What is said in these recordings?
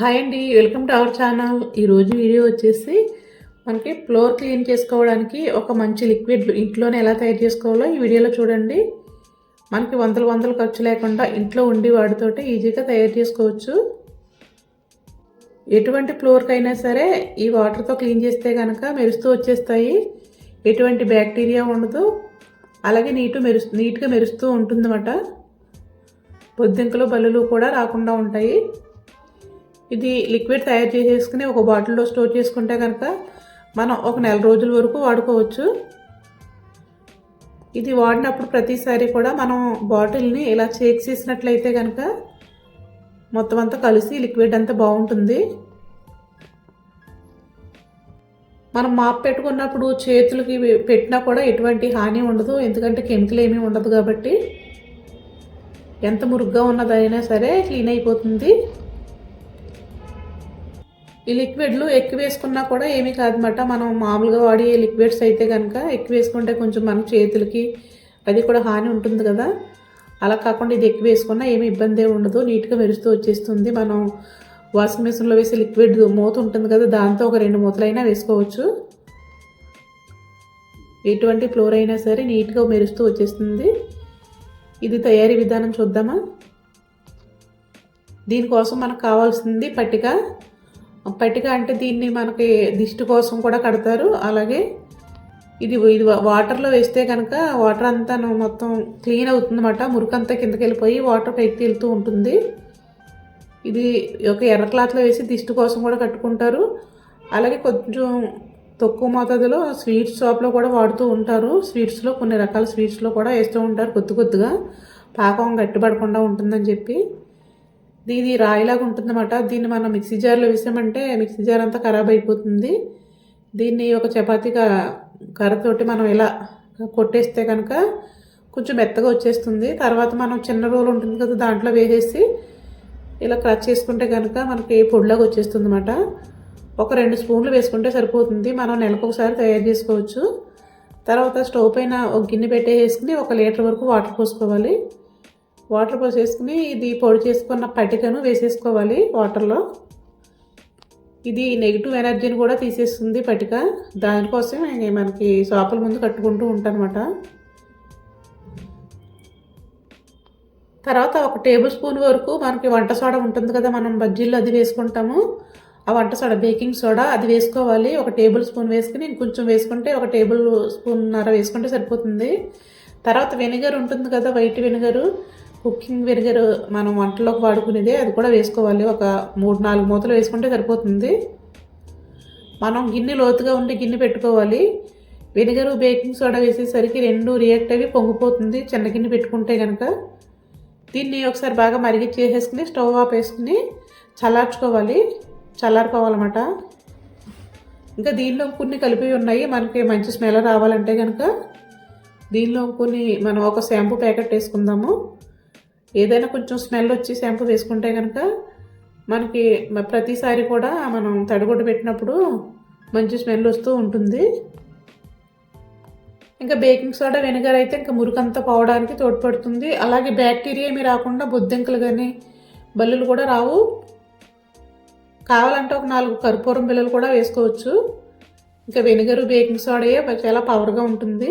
Hi అండి welcome to our channel. ఈరోజు video వచ్చేసి మనకి ఫ్లోర్ క్లీన్ చేసుకోవడానికి ఒక మంచి లిక్విడ్ ఇంట్లోనే ఎలా తయారు చేసుకోవాలో ఈ వీడియోలో చూడండి. మనకి వందలు వందలు ఖర్చు లేకుండా ఇంట్లో ఉండి వాడితోటి ఈజీగా తయారు చేసుకోవచ్చు. ఎటువంటి ఫ్లోర్కి అయినా సరే ఈ వాటర్తో క్లీన్ చేస్తే కనుక మెరుస్తూ వచ్చేస్తాయి. ఎటువంటి బ్యాక్టీరియా ఉండదు. అలాగే నీటు మెరు నీట్గా మెరుస్తూ ఉంటుందన్నమాట. బొద్దింకలు బల్లులు కూడా రాకుండా ఉంటాయి. ఇది లిక్విడ్ తయారు చేసేసుకుని ఒక బాటిల్లో స్టోర్ చేసుకుంటే కనుక మనం ఒక నెల రోజుల వరకు వాడుకోవచ్చు. ఇది వాడినప్పుడు ప్రతిసారి కూడా మనం బాటిల్ని ఇలా చేక్ చేసినట్లయితే కనుక మొత్తం అంతా కలిసి లిక్విడ్ అంతా బాగుంటుంది. మనం మాప్ పెట్టుకున్నప్పుడు చేతులకి పెట్టినా కూడా ఎటువంటి హాని ఉండదు. ఎందుకంటే కెమికల్ ఏమీ ఉండదు కాబట్టి. ఎంత మురుగ్గా ఉన్నదైనా సరే క్లీన్ అయిపోతుంది. ఈ లిక్విడ్లు ఎక్కువ వేసుకున్నా కూడా ఏమీ కాదనమాట మనం మామూలుగా వాడే లిక్విడ్స్ అయితే కనుక ఎక్కువ వేసుకుంటే కొంచెం మన చేతులకి అది కూడా హాని ఉంటుంది కదా. అలా కాకుండా ఇది ఎక్కువ వేసుకున్నా ఏమి ఇబ్బంది ఉండదు. నీట్గా మెరుస్తూ వచ్చేస్తుంది. మనం వాషింగ్ మిషన్లో వేసే లిక్విడ్ మూత ఉంటుంది కదా దాంతో ఒక రెండు మూతలైనా వేసుకోవచ్చు. ఎటువంటి ఫ్లోర్ అయినా సరే నీట్గా మెరుస్తూ వచ్చేస్తుంది. ఇది తయారీ విధానం చూద్దామా? దీనికోసం మనకు కావాల్సింది పట్టిక పట్టిక అంటే దీన్ని మనకి దిష్టి కోసం కూడా కడతారు. అలాగే ఇది ఇది వాటర్లో వేస్తే కనుక వాటర్ అంతా మొత్తం క్లీన్ అవుతుందన్నమాట. మురికంతా కిందకి వెళ్ళిపోయి వాటర్ పైకి వెళ్తూ ఉంటుంది. ఇది ఒక ఎర్ర క్లాత్లో వేసి దిష్టి కోసం కూడా కట్టుకుంటారు. అలాగే కొంచెం తక్కువ మోతాదులో స్వీట్స్ షాప్లో కూడా వాడుతూ ఉంటారు. స్వీట్స్లో కొన్ని రకాల స్వీట్స్లో కూడా వేస్తూ ఉంటారు కొద్ది కొద్దిగా. పాకం గట్టిపడకుండా ఉంటుందని చెప్పి. ఇది రాయిలాగా ఉంటుందన్నమాట. దీన్ని మనం మిక్సీ జార్లో వేసామంటే మిక్సీ జార్ అంతా ఖరాబ్ అయిపోతుంది. దీన్ని ఒక చపాతీ కర్రతోటి మనం ఇలా కొట్టేస్తే కనుక కొంచెం మెత్తగా వచ్చేస్తుంది. తర్వాత మనం చిన్న రోలు ఉంటుంది కదా దాంట్లో వేసేసి ఇలా క్రచ్ చేసుకుంటే కనుక మనకి పొడిలాగా వచ్చేస్తుంది అనమాట ఒక రెండు స్పూన్లు వేసుకుంటే సరిపోతుంది. మనం నెలకు ఒకసారి తయారు చేసుకోవచ్చు. తర్వాత స్టవ్ పైన ఒక గిన్నె పెట్టేసుకుని ఒక లీటర్ వరకు వాటర్ పోసుకోవాలి. వాటర్ పోసేసుకుని ఇది పొడి చేసుకున్న పటికను వేసేసుకోవాలి వాటర్లో. ఇది నెగిటివ్ ఎనర్జీని కూడా తీసేస్తుంది పటిక దానికోసం మనకి షాపుల ముందు కట్టుకుంటూ ఉంటానమాట తర్వాత ఒక టేబుల్ స్పూన్ వరకు మనకి వంట సోడా ఉంటుంది కదా మనం బజ్జీల్లో అది వేసుకుంటాము. ఆ వంట సోడా బేకింగ్ సోడా అది వేసుకోవాలి. ఒక టేబుల్ స్పూన్ వేసుకుని ఇంకొంచెం వేసుకుంటే ఒక టేబుల్ స్పూన్ నర వేసుకుంటే సరిపోతుంది. తర్వాత వెనిగర్ ఉంటుంది కదా వైట్ వెనిగరు. కుకింగ్ వెనిగర్ మనం వంటలోకి వాడుకునేది అది కూడా వేసుకోవాలి. ఒక మూడు నాలుగు మూతలు వేసుకుంటే సరిపోతుంది. మనం గిన్నె లోతుగా ఉండి గిన్నె పెట్టుకోవాలి. వెనిగరు బేకింగ్ సోడా వేసేసరికి రెండు రియాక్ట్ అవి పొంగిపోతుంది చిన్న గిన్నె పెట్టుకుంటే కనుక దీన్ని ఒకసారి బాగా మరిగిచ్చేసేసుకుని స్టవ్ ఆఫ్ వేసుకుని చల్లార్చుకోవాలి. చల్లారుకోవాలన్నమాట ఇంకా దీనిలో కొన్ని కలిపి ఉన్నాయి మనకి మంచి స్మెల్ రావాలంటే కనుక దీనిలో కొన్ని మనం ఒక షాంపూ ప్యాకెట్ వేసుకుందాము. ఏదైనా కొంచెం స్మెల్ వచ్చి షాంపూ వేసుకుంటే కనుక మనకి ప్రతిసారి కూడా మనం తడిగుడ్డ పెట్టినప్పుడు మంచి స్మెల్ వస్తూ ఉంటుంది. ఇంకా బేకింగ్ సోడా వెనిగర్ అయితే ఇంకా మురికంతా పోవడానికి తోడ్పడుతుంది. అలాగే బ్యాక్టీరియా ఏమి రాకుండా బొద్దింకలు కానీ బల్లులు కూడా రావు. కావాలంటే ఒక నాలుగు కర్పూరం బిల్లలు కూడా వేసుకోవచ్చు. ఇంకా వెనిగరు బేకింగ్ సోడాయే చాలా పవర్గా ఉంటుంది.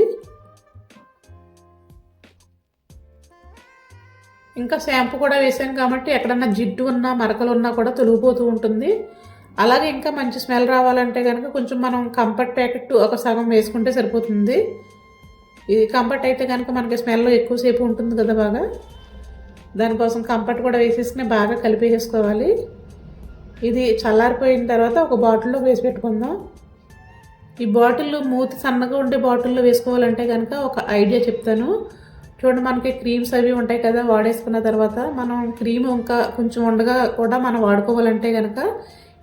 ఇంకా షాంపూ కూడా వేసాం కాబట్టి ఎక్కడన్నా జిడ్డు ఉన్నా మరకలు ఉన్నా కూడా తొలిగిపోతూ ఉంటుంది. అలాగే ఇంకా మంచి స్మెల్ రావాలంటే కనుక కొంచెం మనం కంఫర్ట్ ప్యాకెట్ ఒక సగం వేసుకుంటే సరిపోతుంది. ఇది కంఫర్ట్ అయితే కనుక మనకి స్మెల్ ఎక్కువసేపు ఉంటుంది కదా బాగా. దానికోసం కంఫర్ట్ కూడా వేసేసుకుని బాగా కలిపేసుకోవాలి ఇది చల్లారిపోయిన తర్వాత ఒక బాటిల్లో వేసి పెట్టుకుందాం. ఈ బాటిల్ మూతి సన్నగా ఉండే బాటిల్లో వేసుకోవాలంటే కనుక ఒక ఐడియా చెప్తాను. చూడండి మనకి క్రీమ్స్ అవి ఉంటాయి కదా వాడేసుకున్న తర్వాత మనం క్రీమ్ ఇంకా కొంచెం ఉండగా కూడా మనం వాడుకోవాలంటే కనుక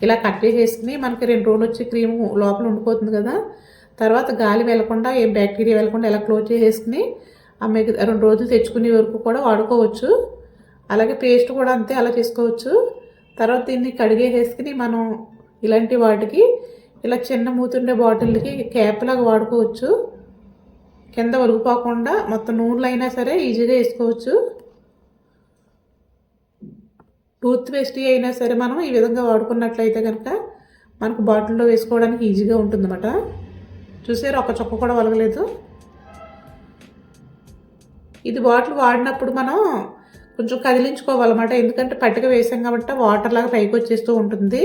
ఇలా కట్ చేసుకుని మనకి రెండు రోజులు వచ్చి క్రీమ్ లోపల ఉండిపోతుంది కదా. తర్వాత గాలి వెళ్ళకుండా ఏం బ్యాక్టీరియా వెళ్ళకుండా ఇలా క్లోజ్ చేసేసుకుని ఆ రెండు రోజులు తెచ్చుకునే వరకు కూడా వాడుకోవచ్చు. అలాగే పేస్ట్ కూడా అంతే అలా చేసుకోవచ్చు. తర్వాత దీన్ని కడిగేసేసుకుని మనం ఇలాంటి వాటికి ఇలా చిన్న మూతుండే బాటిల్కి క్యాప్ లాగా వాడుకోవచ్చు. కింద ఒలిగిపోకుండా మొత్తం నూనెలు అయినా సరే ఈజీగా వేసుకోవచ్చు. టూత్ పేస్ట్ అయినా సరే మనం ఈ విధంగా వాడుకున్నట్లయితే కనుక మనకు బాటిల్లో వేసుకోవడానికి ఈజీగా ఉంటుందన్నమాట. చూసారు ఒక చుక్క కూడా వలగలేదు. ఇది బాటిల్ వాడినప్పుడు మనం కొంచెం కదిలించుకోవాలన్నమాట. ఎందుకంటే పట్టిక వేసాం కాబట్టి వాటర్ లాగా పైకి వచ్చేస్తూ ఉంటుంది.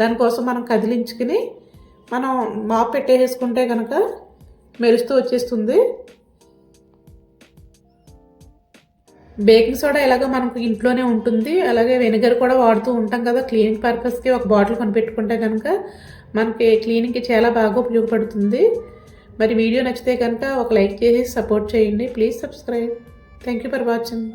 దానికోసం మనం కదిలించుకుని మనం మాప్ పెట్టేసుకుంటే కనుక మెరుస్తూ వచ్చేస్తుంది. బేకింగ్ సోడా ఎలాగో మనకు ఇంట్లోనే ఉంటుంది. అలాగే వెనిగర్ కూడా వాడుతూ ఉంటాం కదా క్లీనింగ్ పర్పస్కి ఒక బాటిల్ కొనిపెట్టుకుంటే కనుక మనకి క్లీనింగ్కి చాలా బాగా ఉపయోగపడుతుంది. మరి వీడియో నచ్చితే కనుక ఒక లైక్ చేసి సపోర్ట్ చేయండి. Please subscribe. Thank you for watching.